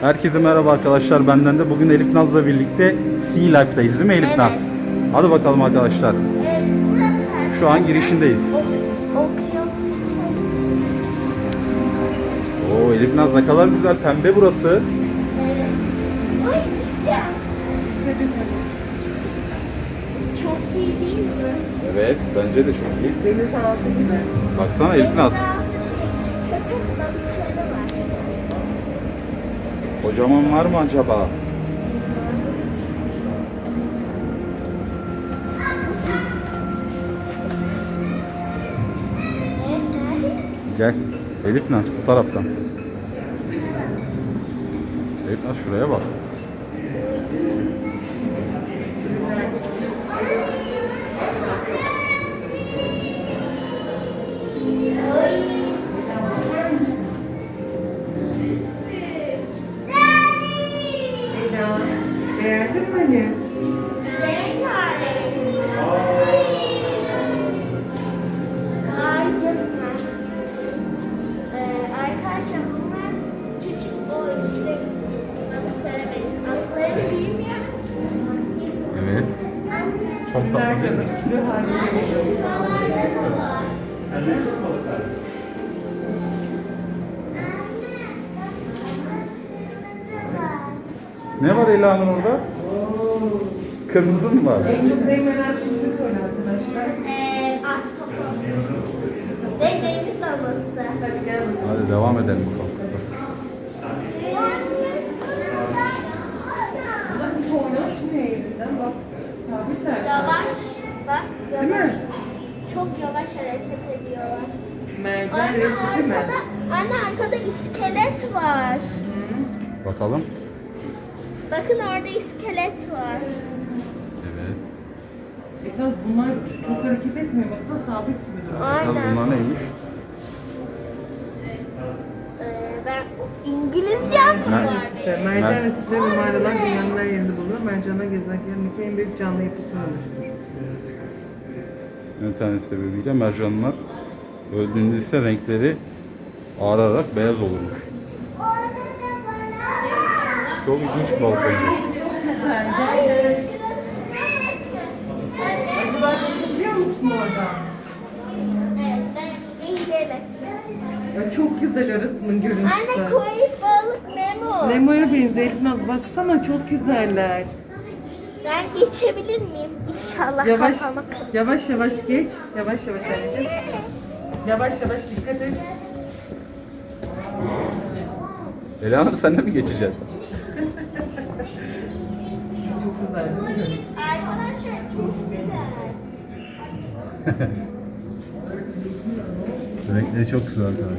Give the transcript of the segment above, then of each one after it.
Herkese merhaba arkadaşlar. Benden de bugün Elif Naz'la birlikte Sea Life'dayız değil mi Elif Evet. Naz? Hadi bakalım arkadaşlar. Evet, burası Şu an girişindeyiz. Oo Elif Naz ne kadar güzel pembe burası. Evet. Ay işte. Çok iyi değil mi? Evet bence de çok iyi. Baksana Elif Naz. Kocaman var mı acaba? Gel. Elif Naz bu taraftan. Elif Naz şuraya bak. Kırmızı mı var? En çok değmenen filmi söyle arkadaşlar. Ee, ahtapot. Ve deniz anası. Hadi gel bakalım. Hadi devam edelim bakalım. Bak hiç oynaşmıyor elinden bak. Sabitler. Yavaş. Bak Değil yavaş. mi? Çok yavaş hareket ediyorlar. Mercan Anne resmi mi? arkada, anne arkada iskelet var. Bakalım. Bakın orada iskelet var. Evet. Ekaz bunlar çok hareket etmiyor. Baksana sabit gibi duruyor. Biraz Aynen. bunlar neymiş? Ee, ben Ben- var İşte mercan Mer- resifleri numaralar dünyanın her yerinde bulunur. Mercanlar gezegenindeki en büyük canlı yapısını oluşturur. İnternet sebebiyle mercanlar öldüğünde ise renkleri ağararak beyaz olurmuş. Çok ilginç bir balık bence. Acaba biliyor musun orada? Evet ben İngilizcem. Ya çok güzel arasının görüntüsü. Anne koyu balık Memo. Nemo'ya benziyor Elifnaz. Baksana çok güzeller. Ben geçebilir miyim? İnşallah Yavaş kafama yavaş yavaş geç. Yavaş yavaş anneciğim. Yavaş yavaş dikkat et. Ela Hanım sen de mi geçeceksin? Çok güzel değil mi görüntüsü? Arkadaşlar çok güzel. Renkleri çok güzel arkadaşlar.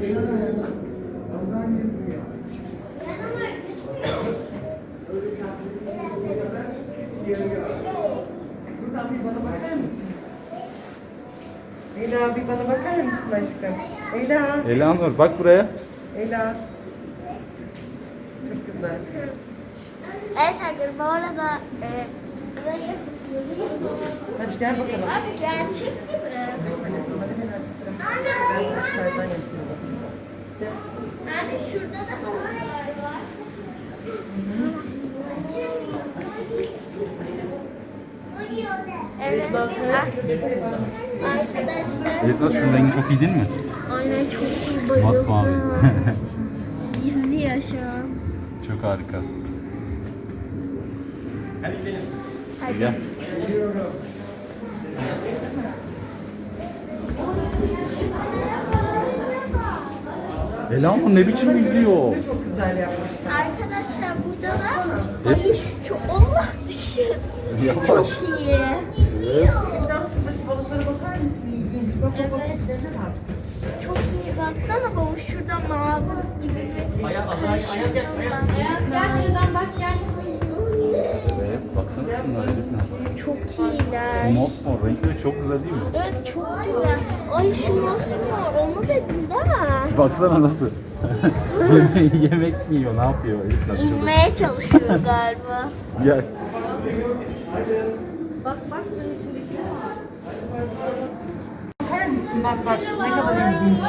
Ela bir bana bakar mısın aşkım? Ela, Ela Hanım bak buraya. Ela. Çok güzel. Evet arkadaşlar bu arada e, burayı Hadi gel bakalım. Abi gerçek gibi. Dışarıdan yapıyorum. Yani şurada da balıklar var. Evet ar- arkadaşlar. Elif nasıl şunun rengi çok iyi değil mi? Aynen çok iyi bayıldım. Masmavi. İzliyor şu an. çok harika. Hadi. Gel. Ela Hanım ne biçim yüzüyor? Çok güzel yapmışlar. Arkadaşlar burada da Ay şu çok Allah düşün. Şu Yavaş. çok iyi. Evet. Biraz şuradaki balıklara bakar mısın? İlginç. Bak bak bak. Güzel artık. Çok iyi baksana baba şurada mavi gibi bir karışımdan Gel şuradan bak gel. Baksana şunlara Elif Naz. Çok iyiler. Mosmor renkleri çok güzel değil mi? Evet çok güzel. Ay şu mosmor onu dedin değil mi? Baksana nasıl. yemek, yemek mi yiyor, ne yapıyor Naz şurada? İnmeye çalışıyor galiba. Gel. Bak bak şunun içindeki Bakar mısın? Bak bak ne kadar ilginç.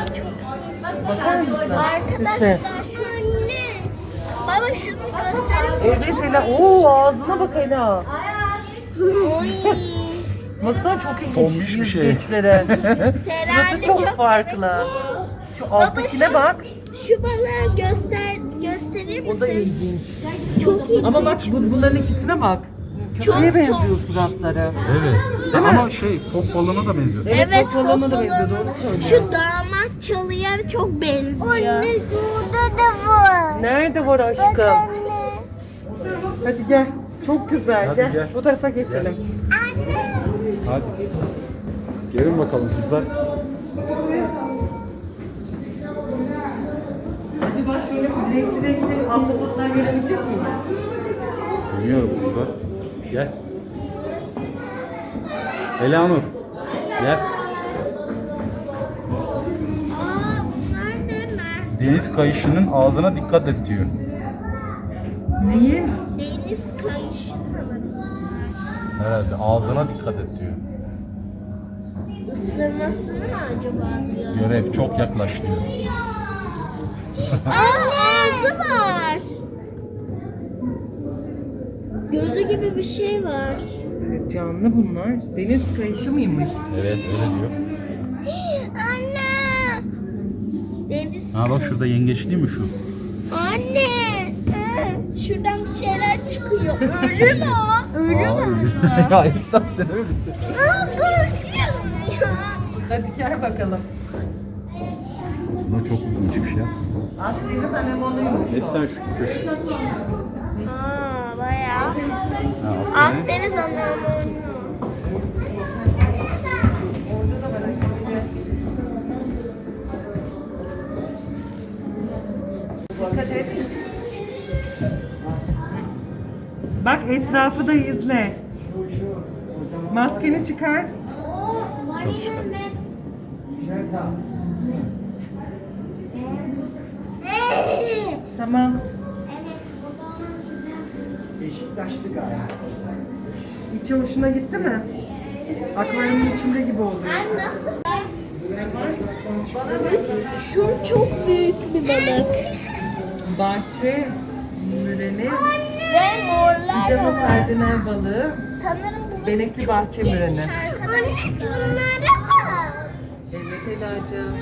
Bakar mısın? Arkadaşlar? Baba şunu gösterir misin? Evet Ela. Oo ağzına bak Ela. Oy. Baksana çok ilginç. Tombiş bir şey. Herhalde Suratı çok farklı. Şu alttakine bak. Şu balığı göster gösterir O da misin? ilginç. Çok iyi. Ama bak bu, bunların ikisine bak. Çok- Köpeğe benziyor suratları. Evet. Ama şey top balığına da benziyor. Evet, Evet, balığına da benziyor, doğru söylüyor. Şu damat çalıya çok benziyor. Anne burada da var. Nerede var aşkım? Hadi gel. Çok güzel. Hadi gel. gel. Bu tarafa geçelim. Hadi. Gelin bakalım kızlar. Acaba şöyle bir renkli renkli ahtapotlar görebilecek miyiz? Bilmiyorum kızlar. Gel. Elanur. Gel. Deniz kayışının ağzına dikkat et diyor. Neyi? Deniz kayışı sanırım. Herhalde ağzına dikkat et diyor. Isırmasını mı acaba diyor. Görev çok yaklaş diyor. Aa ağzı var. Gözü gibi bir şey var. Evet, canlı bunlar. Deniz kayışı mıymış? Evet öyle diyor. Anne. Deniz. Ha bak şurada yengeç değil mi şu? Anne. Hı, Şuradan bir şeyler çıkıyor. Ölü mü o? Ölü mü? Hayır lan sen öyle misin? Aa, korkuyorum ya. Hadi gel bakalım. Bu çok ilginç bir şey. Akdeniz anemonuymuş Ne o. sen şu köşe? Aa bayağı. Ha, Akdeniz. Akdeniz anemonu. Orada da var aşkım. gel. Dikkat et. Bak etrafı da izle. Maskeni çıkar. Tamam. Beşiktaşlı galiba. İçi hoşuna gitti mi? Akvaryumun içinde gibi oldu. Ben nasıl? Şu çok büyük bir balık. Bahçe müreni, Ve morlar pijama var. kardinal balığı, Sanırım burası benekli çok bahçe geniş müreni. arkadaşlar. Bunlara bak. Evet Ela'cığım.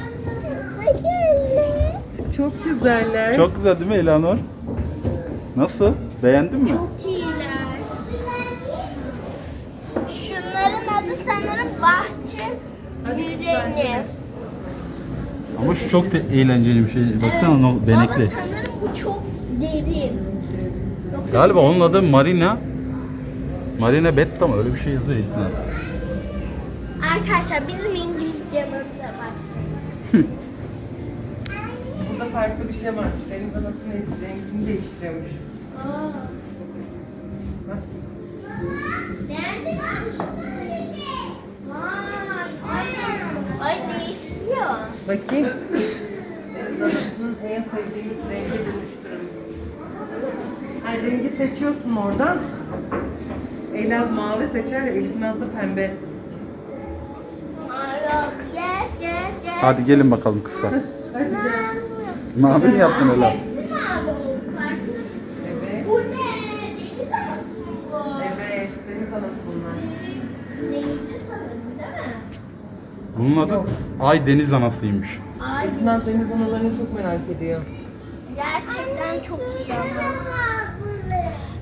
Bakın. Çok güzeller. Çok güzel değil mi Elanur? Nasıl? Beğendin mi? Çok iyiler. Şunların adı sanırım bahçe müreni. Ama şu çok da eğlenceli bir şey. Baksana o Baba benekli. sanırım bu çok derin. Yoksa Galiba onun adı Marina. Marina Betta mı? Öyle bir şey yazıyor İlknaz. Arkadaşlar bizim İngilizcemize bak. Burada farklı bir şey varmış. Deniz anasının rengini değiştiriyormuş. Bak. Beğendin mi? Vay, ay, ay değişiyor. Bakayım. Deniz anasının en sevdiğimiz rengi dönüştürmüş. Ay rengi seçiyorsun oradan. Ela mavi seçer, Elif Naz da pembe. Yes, yes, yes. Hadi gelin bakalım kızlar. Hadi gel. Mavi mi yaptın Ela? Hepsi mavi oldu. Evet. Bu ne? Deniz anası mı bu? Evet, deniz anası bunlar. Zehirli sanırım değil mi? Bunun adı Ay Deniz Anasıymış. Ay Naz deniz analarını çok merak ediyor. gerçekten çok iyi ama.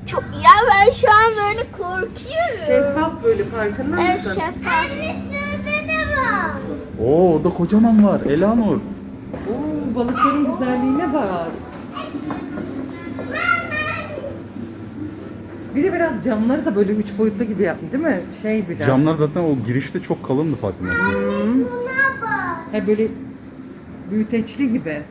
Çok ya ben şu an böyle korkuyorum. Şeffaf böyle farkında Evet mısın? şeffaf. Anne şurada ne var? Oo orada kocaman var Elanur. Oo, balıkların güzelliğine bak. Bir de biraz camları da böyle üç boyutlu gibi yaptı değil mi? Şey bir de. Camlar zaten o girişte çok kalındı. Buna bak. Ha böyle büyüteçli gibi.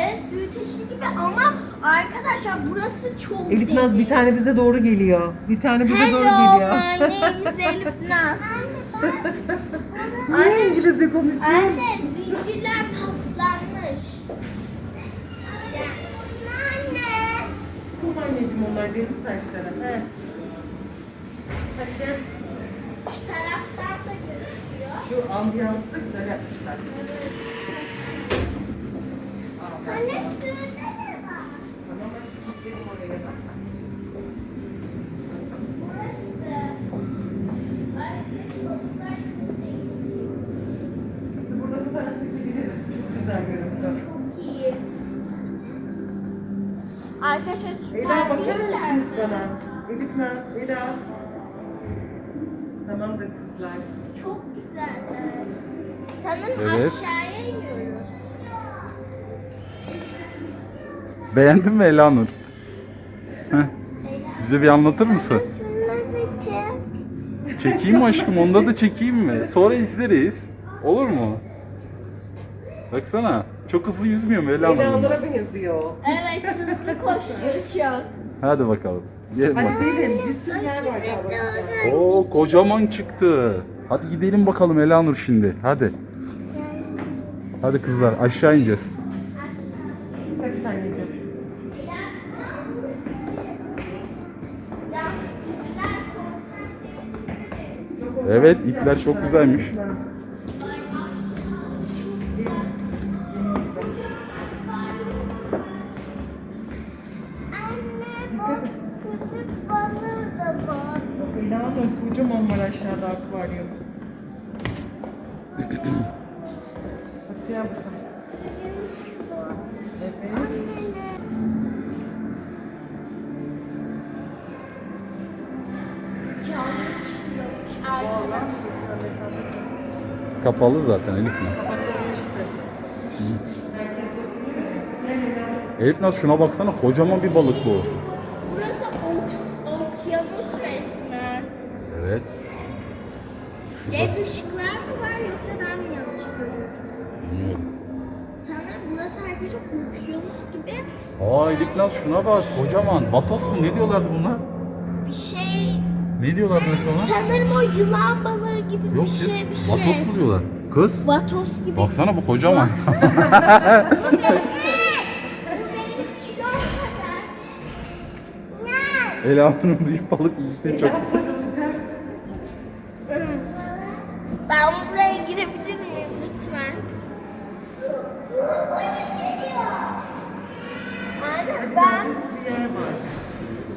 Evet büyüteçli gibi ama arkadaşlar burası çok Elif Naz bir tane bize doğru geliyor. Bir tane bize doğru Hello, geliyor. my name is Elif Naz. Niye İngilizce konuşuyor? Anne, zincirler anneciğim onlar deniz taşları. He. Hadi gel. Şu taraftan da gözüküyor. Şu ambiyansı da güzel yapmışlar. Evet. Anne şurada da var. Tamam aşkım gidelim oraya bak. Burada da açık gidelim. Çok güzel görünüyor. Arkadaşlar Ela bakar mısınız bana? Elif Naz, Ela. Tamamdır kızlar. Çok güzeller. Sanırım Evet. aşağıya iniyoruz. Beğendin mi Elanur? Heh. Bize bir anlatır mısın? Şunları da çek. Çekeyim mi aşkım? Onda da çekeyim mi? Sonra izleriz. Olur mu? Baksana. Çok hızlı yüzmüyor mu Elanur? Elanur'a benziyor. Evet hızlı koşuyor çok. Hadi bakalım. Gelin Hadi bak. gelin, bir sürü yer var galiba. Oo kocaman çıktı. Hadi gidelim bakalım Elanur şimdi. Hadi. Hadi kızlar aşağı ineceğiz. Tabii anneciğim. Evet ipler çok güzelmiş. Kapalı zaten Elif Naz. Elif Naz şuna baksana kocaman bir balık bu. Burası ok- okyanus resmen. Evet. Red ışıklar mı var yoksa ben mi yanlış görüyorum? Bilmiyorum. Sanırım burası arkadaşlar okyanus gibi Aa Elif Naz şuna bak kocaman. Vatos mu ne diyorlar bunlar? bir şey. Ne diyorlar mesela ona? Sanırım o yılan balığı gibi Yok bir şey bir şey. Vatos mu diyorlar? Kız. Vatos gibi. Baksana bu kocaman. Elanur'un büyük balık işte çok. Ben buraya girebilir miyim lütfen?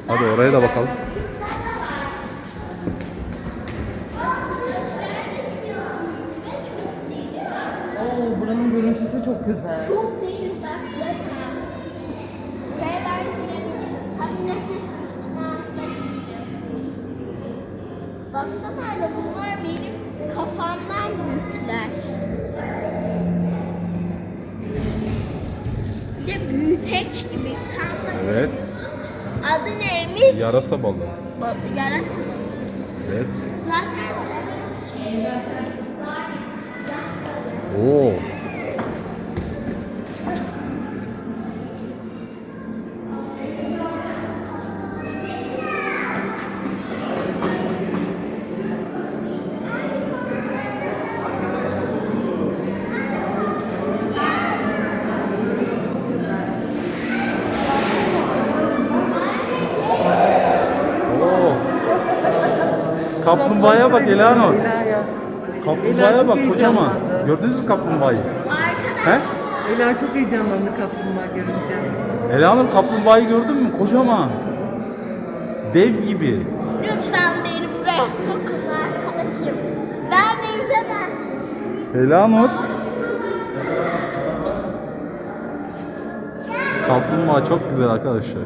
Hadi oraya da bakalım. Oo buranın görüntüsü çok güzel. çok değilim baksana. Buraya ben girebilirim. Tam nefes tutmam ben Baksana anne bunlar benim kafamdan büyükler. Bir de büyüteç gibi tam da Evet. Adı neymiş? Yarasa balığı. Ba- yarasa mı? Evet. Zaten şey. Oo. Kaplumbağaya bak. Ela'ya. Kaplumbağaya bak kocaman. Gördünüz mü kaplumbağayı? He? Ela çok heyecanlandı kaplumbağa görünce. Elanur kaplumbağayı gördün mü? Kocaman. Dev gibi. lütfen beni buraya sokun arkadaşım. Ben denize ben. Elanur. Kaplumbağa çok güzel arkadaşlar.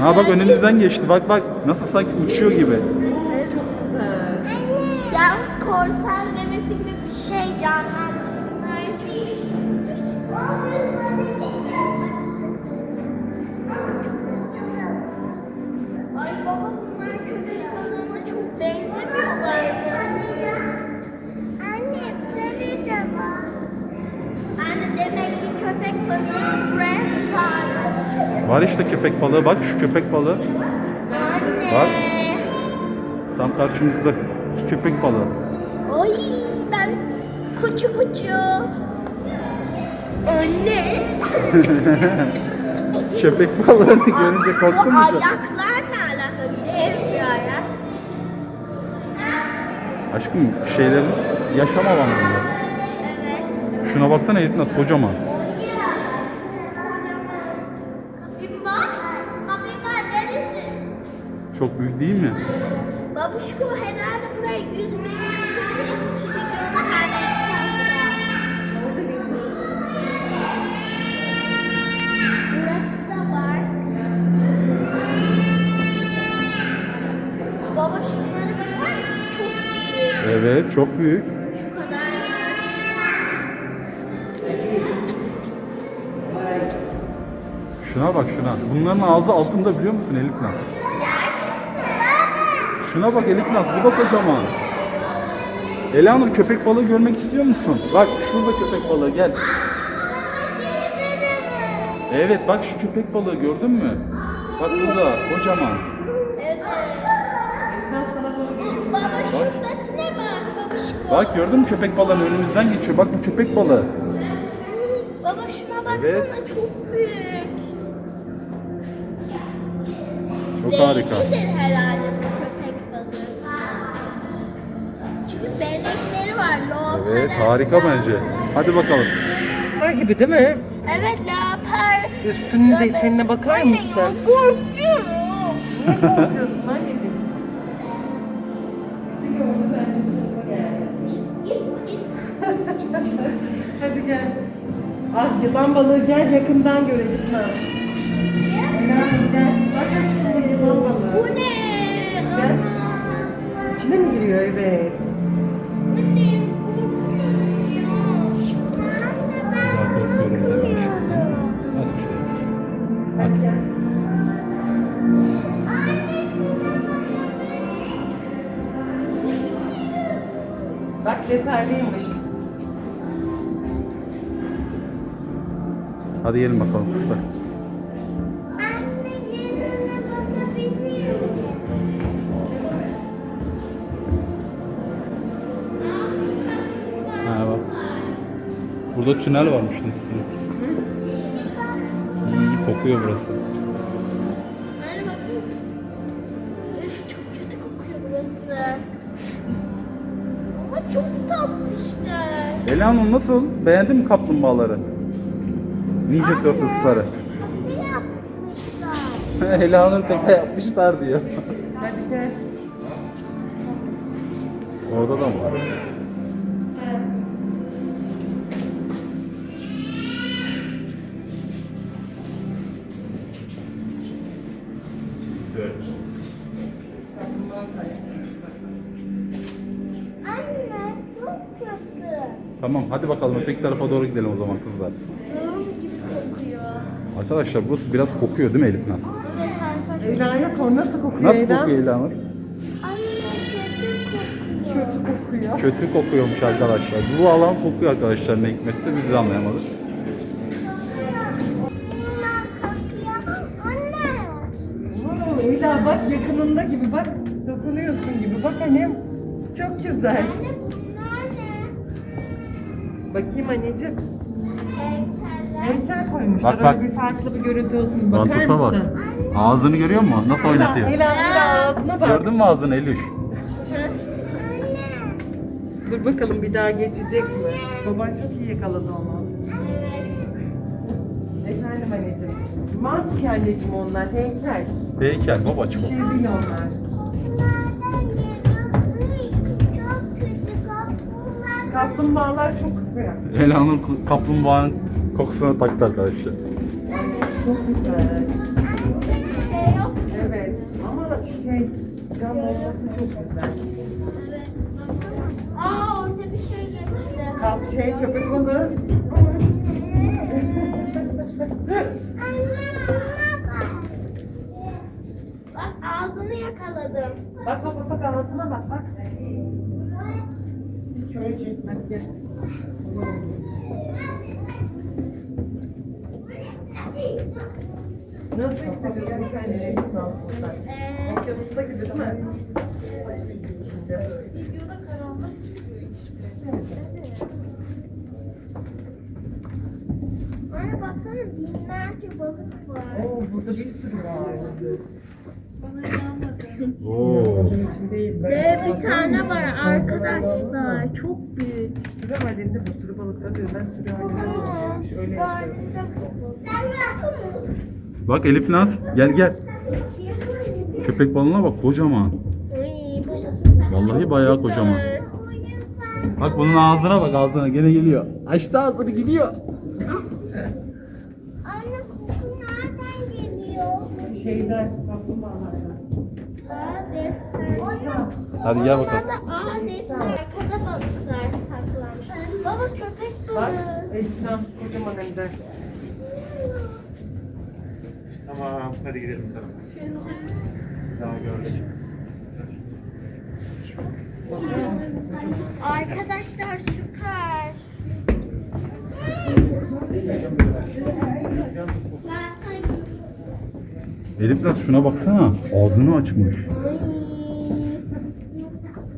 Ha bak önünüzden geçti. Bak bak nasıl sanki uçuyor gibi. Evet çok güzel. Yalnız korsan memesi gibi bir şey canlandırmaya Var işte köpek balığı. Bak şu köpek balığı. Var. Tam karşımızda. Şu köpek balığı. Ay ben kuçu kuçu. Anne. Köpek balığını görünce korktun mu? ayaklar ne alaka? Dev bir ayak. Aşkım şeylerin yaşam alanı bunlar. Evet. Şuna baksana Elif nasıl kocaman. Çok büyük değil mi? Babuşko herhalde buraya 100 bin küsur bir trilyona her neyse. Burası da var. Baba şunlara bakar mısın? Çok büyük. Evet çok büyük. Şu kadar. Şuna bak şuna. Bunların ağzı altında biliyor musun Elif Naz? Şuna bak Elif Naz bu da kocaman. Elanur köpek balığı görmek istiyor musun? Bak şurada köpek balığı gel. Evet bak şu köpek balığı gördün mü? Bak burada kocaman. Evet. Baba şuradakine bak babuşko. Bak gördün mü köpek balığının önümüzden geçiyor. Bak bu köpek balığı. Baba şuna baksana Evet. çok büyük. Çok harika. Zehirlidir herhalde Evet harika bence. Hadi bakalım. Var gibi değil mi? Evet loper. Üstünün desenine bakar Anne mısın? ya korkuyorum. Niye korkuyorsun anneciğim? Bizi gördü bence geldi. Hadi gel. Ah yılan balığı gel yakından görelim. Ha. Gel gel. Bak aşkım yılan balığı. Bu ne? Gel. İçine mi giriyor? Evet. Yeterliymiş. Hadi yiyelim bakalım kızlar. Ha. Burada tünel varmış üstünde. İyi kokuyor burası. Tatlışlar. Elanur nasıl? Beğendin mi kaplumbağaları? Ninja Turtles'ları. Ne yapmışlar? Elanur kaka yapmışlar diyor. Hadi gel. Orada da mı var? Tamam hadi bakalım öteki tarafa doğru gidelim o zaman kızlar. Doğum gibi kokuyor. Arkadaşlar burası biraz kokuyor değil mi Elif Naz? Eyla'ya sor nasıl kokuyor Nasıl Eyla? kokuyor Elanur? Kötü kokuyor. Kötü kokuyor. Kötü kokuyormuş arkadaşlar. Bu alan kokuyor arkadaşlar ne hikmetse biz de anlayamadık. Bunlar kokuyor. Anne. Oo, Eyla bak yakınında gibi bak. Dokunuyorsun gibi. Bak annem. Çok güzel. Bakayım anneciğim. Heykeller. Heykel koymuşlar. Bak, bak. Öyle bir farklı bir görüntü olsun. Bakar Mantısa bak. mısın? Ağzını görüyor musun? Nasıl oynatıyor? Eyla, Eyla ağzına bak. Gördün mü ağzını Elif? Dur bakalım bir daha geçecek mi? Baban çok iyi yakaladı onu. Efendim anneciğim. Maske anneciğim onlar. Heykel. Heykel Bir babacığım. şey değil onlar. Kaplumbağalar çok. Elanur kaplumbağanın kokusuna taktı arkadaşlar. Çok güzel. Yok. Evet. Ama şey cam olması çok güzel. Aa orada bir şey geçti. Kap şey köpek balığı. Bak. Bak ağzını yakaladım. Bak bak bak, bak ağzına bak bak. Şöyle çek. Hadi gel. Nasıl hissediyorsun kendini? Nasıl? Ee, Okyanusta gibi değil mi? Videoda karanlık anne baksana binlerce balık var. Oo burada bir sürü var. bana inanmadı. Oo. Bunun için değil. Ve bir tane var arkadaşlar. Çok büyük. Sürü halinde bu sürü balıklar diyor. Ben sürü halinde bulunuyormuş. Öyle yapıyorum. Bak Elif Naz gel gel. Köpek balığına bak kocaman. Vallahi bayağı kocaman. Bak bunun ağzına bak ağzına gene geliyor. Açtı ağzını gidiyor. Anne koku nereden geliyor? Şeyden, kaplumbağalardan. Aa desen. Hadi gel bakalım. Aa desen. Arkada balıklar saklanmış. Baba köpek Bak, balığı. Naz kocaman hem de. Tamam hadi gidelim tamam. Daha gördük. Arkadaşlar süper. Elif biraz şuna baksana. Ağzını açmış.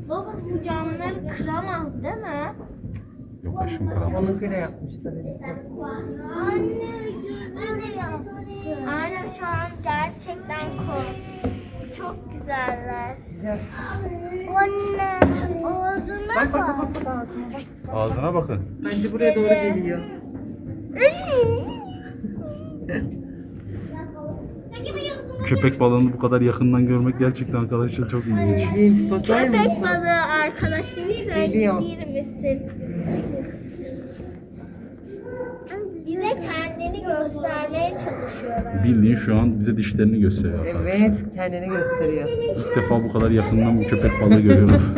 Baba bu camları kıramaz değil mi? Yok aşkım karamaz. Onunkuyla yapmışlar Elif. Anne yaptı. Anne şu an gerçekten korktum. Çok güzeller. Güzel. Anne ağzına Bak bak bak. bak bak ağzına bak. Ağzına bakın. Bence buraya doğru geliyor. Köpek balığını bu kadar yakından görmek gerçekten arkadaşlar çok ilginç. İlginç bakar Köpek mısın? balığı arkadaşım şuraya Geliyor. gider misin? Bize kendini göstermeye çalışıyorlar. Bildiğin şu an bize dişlerini gösteriyor. arkadaşlar. Evet, kendini gösteriyor. İlk defa bu kadar yakından bir köpek balığı görüyoruz.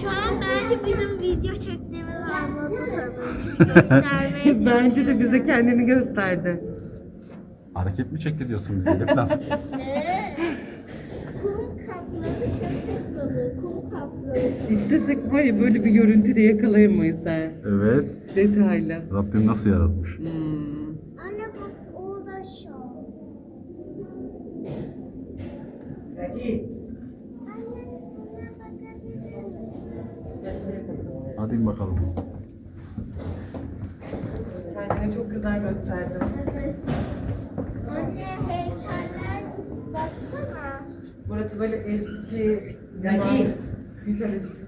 Şu an bence bizim video çektiğimiz anladı sanırım. Göstermeye Bence de bize kendini gösterdi. Hareket mi çekti diyorsun bize Elif Naz? Kum kapladı köpek balığı. Kum kapladı. İstesek var ya böyle bir görüntü de yakalayamayız ha. Evet. Detaylı. Rabbim nasıl yaratmış? Hmm.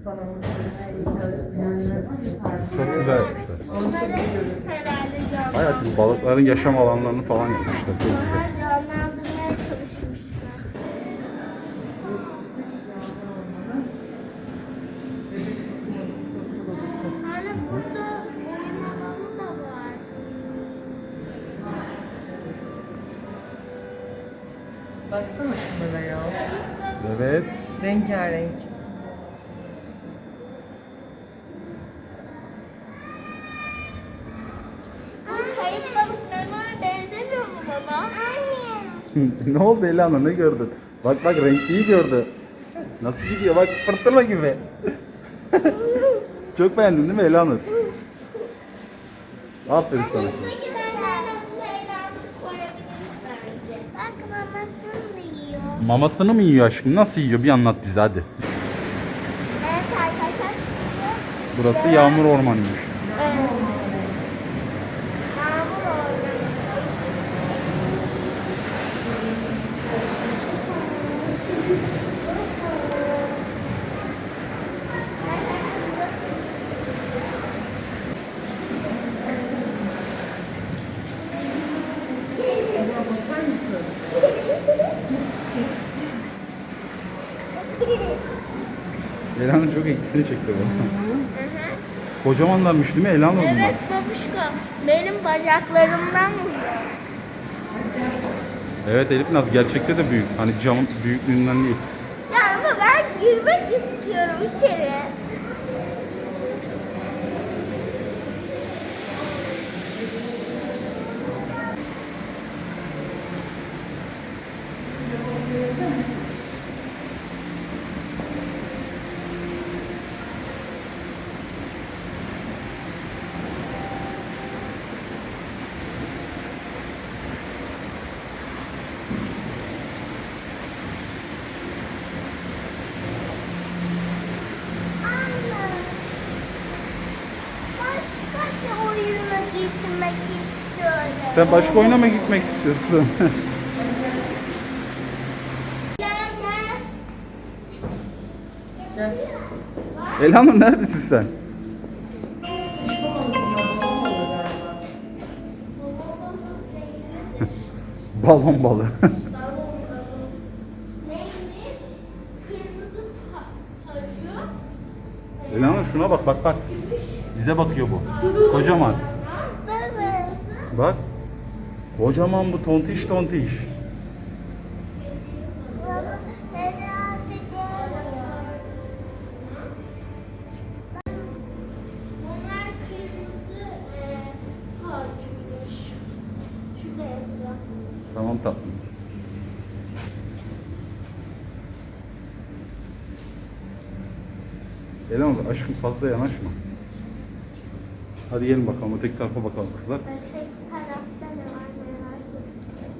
Falan. Çok güzel yapmışlar. Hayatım balıkların yaşam alanlarını falan yapmışlar. Çok güzel. canlandırmaya çalışmışlar. Anne burada oyun alanı da var. Baksana şunlara ya. Evet. Rengarenk. Bu kayıp balık Memo'ya benzemiyor mu baba? Anne. ne oldu Elana ne gördün? Bak bak renkliyi gördü. Nasıl gidiyor bak fırtına gibi. Çok beğendin değil mi Elanur? Aferin sana. Mamasını mı yiyor aşkım? Nasıl yiyor? Bir anlat bize hadi. Evet arkadaşlar. Burası yağmur ormanıymış. Yağmur ormanı. Çok ilgisini çekti bu. Kocamanlarmış değil mi Elanur bunlar? Evet babuşka. Benim bacaklarımdan uzun. Evet Elif Naz gerçekte de büyük. Hani cam büyüklüğünden değil. Ya ama ben girmek istiyorum içeri. Sen başka oyuna mı gitmek istiyorsun? Elhanur neredesin sen? Balon balı. Elhanur şuna bak bak bak. Bize bakıyor bu. Kocaman. Bak. Kocaman bu tontiş tontiş. Tamam tatlım. Elan aşkım fazla yanaşma. Hadi gelin bakalım öteki tarafa bakalım kızlar. Öteki tarafta ne var merak ettim.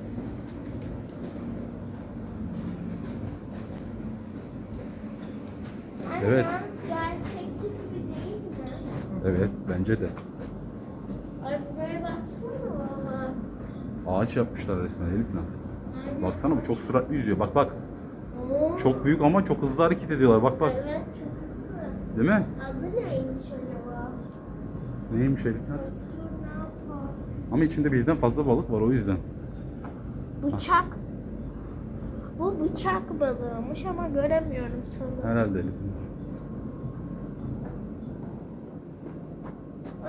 Anne, Evet. Gerçekçi gibi değil mi? Evet bence de. Ay buraya baksana baba. Ağaç yapmışlar resmen Elif. Aynen. Baksana bu çok süratli yüzüyor. Bak bak. Oo. Çok büyük ama çok hızlı hareket ediyorlar. Bak bak. Evet çok hızlı. Değil mi? Adı neymiş acaba? Neymiş Elif yapalım? Ama içinde birden fazla balık var o yüzden. Bıçak. Bu bıçak balığıymış ama göremiyorum sanırım. Herhalde Elif.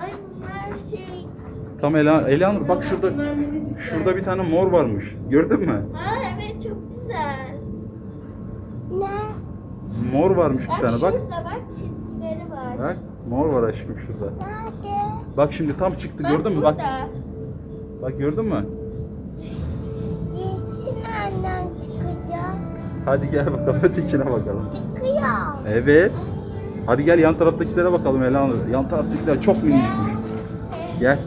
Ay bunlar şey... Tam Ela, Elanur bak şurada şurada bir tane mor varmış. Gördün mü? Aa evet çok güzel. Ne? Mor varmış bir Bak tane bak. şurada bak çizgileri var. Bak mor var aşkım şurada. Nerede? Bak şimdi tam çıktı gördün mü? Bak. burada. Bak gördün mü? Hadi gel bakalım ötekine bakalım. Çıkıyor. Evet. Hadi gel yan taraftakilere bakalım Elanur. Yan taraftakiler çok minicikmiş. Gel.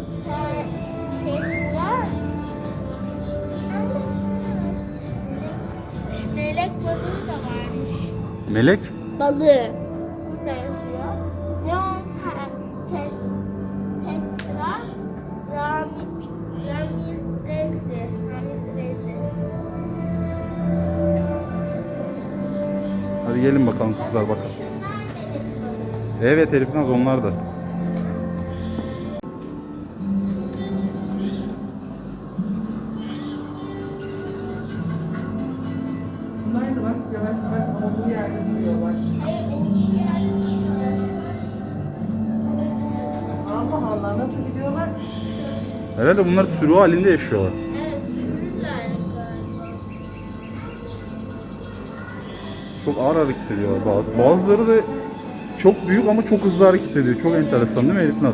Melek balığı da varmış. Melek. Balığı. Hadi gelin bakalım kızlar balığı. Evet Elif Naz onlar da. Herhalde bunlar sürü halinde yaşıyorlar. Ağır hareket ediyorlar bazı. Bazıları da çok büyük ama çok hızlı hareket ediyor. Çok enteresan değil mi Elif? Baba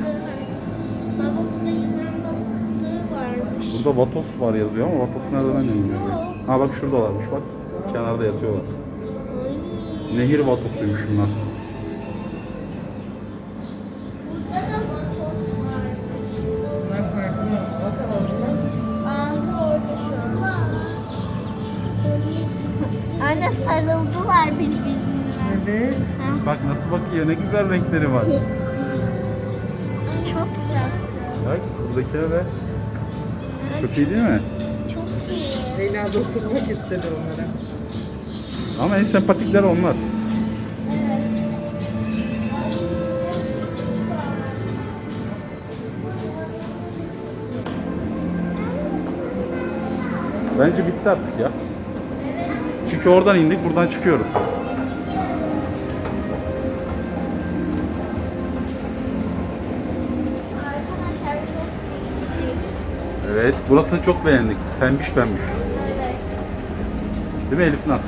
burada yılan balığı varmış. Burada vatos var yazıyor ama vatos nerede ben de bilmiyorum. Ha bak şuradalarmış bak. Kenarda yatıyorlar. Nehir vatosuymuş bunlar. Varmış. Anne birbirine. Evet. Ha, Bak nasıl bakıyor ne güzel renkleri var. Çok güzel. Bak buradaki de çok iyi değil mi? Çok iyi. Leyla dokunmak istedi onlara. Ama en sempatikler onlar. Bence bitti artık ya. Çünkü oradan indik buradan çıkıyoruz. Evet burasını çok beğendik. Pembiş pembiş. Değil mi Elif Naz?